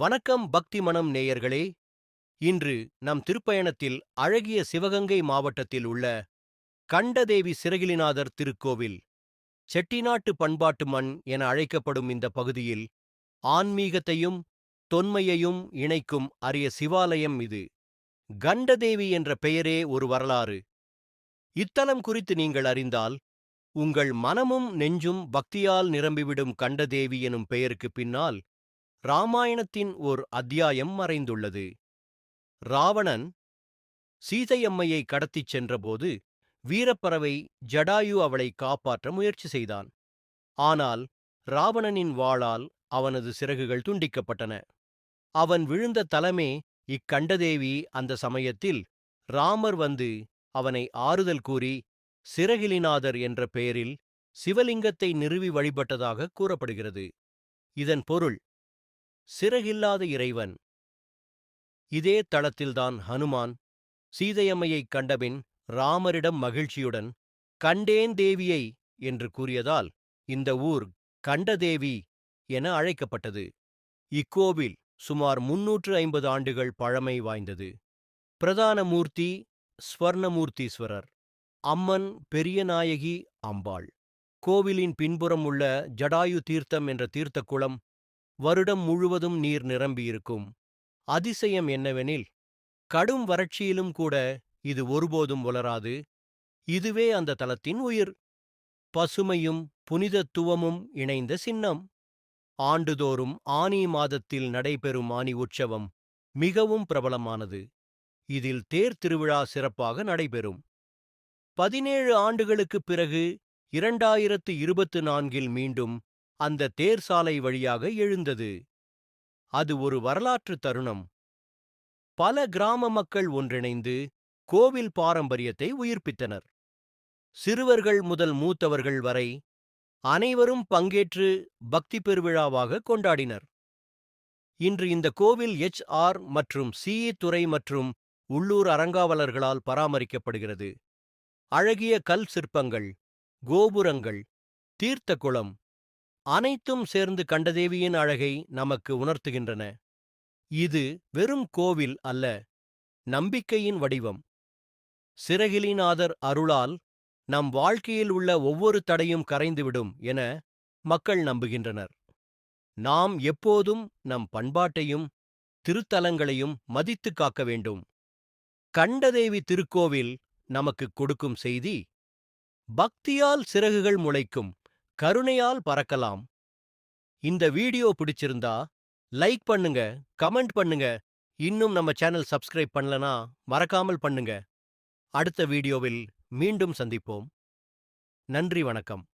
வணக்கம் பக்தி மனம் நேயர்களே. இன்று நம் திருப்பயணத்தில் அழகிய சிவகங்கை மாவட்டத்தில் உள்ள கண்டதேவி சிறகிலிநாதர் திருக்கோவில் செட்டிநாட்டு பண்பாட்டு மண் என அழைக்கப்படும் இந்த பகுதியில் ஆன்மீகத்தையும் தொன்மையையும் இணைக்கும் அரிய சிவாலயம் இது. கண்டதேவி என்ற பெயரே ஒரு வரலாறு. இத்தலம் குறித்து நீங்கள் அறிந்தால் உங்கள் மனமும் நெஞ்சும் பக்தியால் நிரம்பிவிடும் கண்டதேவி எனும் பெயருக்கு பின்னால் ராமாயணத்தின் ஓர் அத்தியாயம் மறைந்துள்ளது. ராவணன் சீதையம்மையை கடத்திச் சென்றபோது வீரப்பறவை ஜடாயு அவளை காப்பாற்ற முயற்சி செய்தான். ஆனால் ராவணனின் வாளால் அவனது சிறகுகள் துண்டிக்கப்பட்டன. அவன் விழுந்த தலமே இக்கண்டதேவி அந்த சமயத்தில் ராமர் வந்து அவனை ஆறுதல் கூறி சிறகிலிநாதர் என்ற பெயரில் சிவலிங்கத்தை நிறுவி வழிபட்டதாக கூறப்படுகிறது. இதன் பொருள் சிறகில்லாத இறைவன். இதே தளத்தில்தான் ஹனுமான் சீதையம்மையைக் கண்டபின் ராமரிடம் மகிழ்ச்சியுடன் கண்டேன் தேவியை என்று கூறியதால் இந்த ஊர் கண்டதேவி என அழைக்கப்பட்டது. இக்கோவில் சுமார் முன்னூற்று ஐம்பது ஆண்டுகள் பழமை வாய்ந்தது. பிரதான மூர்த்தி ஸ்வர்ணமூர்த்தீஸ்வரர் அம்மன் பெரியநாயகி அம்பாள். கோவிலின் பின்புறம் உள்ள ஜடாயு தீர்த்தம் என்ற தீர்த்த குளம் வருடம் முழுவதும் நீர் நிரம்பியிருக்கும். அதிசயம் என்னவெனில் கடும் வறட்சியிலும் கூட இது ஒருபோதும் உலராது. இதுவே அந்த தலத்தின் உயிர். பசுமையும் புனிதத்துவமும் இணைந்த சின்னம். ஆண்டுதோறும் ஆனி மாதத்தில் நடைபெறும் ஆனி உற்சவம் மிகவும் பிரபலமானது. இதில் தேர் திருவிழா சிறப்பாக நடைபெறும். பதினேழு ஆண்டுகளுக்குப் பிறகு இரண்டாயிரத்து இருபத்து நான்கில் மீண்டும் அந்த தேர் சாலை வழியாக எழுந்தது. அது ஒரு வரலாற்று தருணம். பல கிராம மக்கள் ஒன்றிணைந்து கோவில் பாரம்பரியத்தை உயிர்ப்பித்தனர். சிறுவர்கள் முதல் மூத்தவர்கள் வரை அனைவரும் பங்கேற்று பக்தி பெருவிழாவாக கொண்டாடினர். இன்று இந்த கோவில் எச். ஆர். மற்றும் சிஇ துறை மற்றும் உள்ளூர் அறங்காவலர்களால் பராமரிக்கப்படுகிறது. அழகிய கல் சிற்பங்கள் கோபுரங்கள் தீர்த்த குளம் அனைத்தும் சேர்ந்து கண்டதேவியின் அழகை நமக்கு உணர்த்துகின்றன. இது வெறும் கோவில் அல்ல நம்பிக்கையின் வடிவம். சிறகிலிநாதர் அருளால் நம் வாழ்க்கையில் உள்ள ஒவ்வொரு தடையும் கரைந்துவிடும் என மக்கள் நம்புகின்றனர். நாம் எப்போதும் நம் பண்பாட்டையும் திருத்தலங்களையும் மதித்துக் காக்க வேண்டும். கண்டதேவி திருக்கோவில் நமக்கு கொடுக்கும் செய்தி பக்தியால் சிறகுகள் முளைக்கும். கருணையால் பறக்கலாம். இந்த வீடியோ பிடிச்சிருந்தா லைக் பண்ணுங்க கமெண்ட் பண்ணுங்க. இன்னும் நம்ம சேனல் சப்ஸ்கிரைப் பண்ணலனா மறக்காமல் பண்ணுங்க. அடுத்த வீடியோவில் மீண்டும் சந்திப்போம். நன்றி வணக்கம்.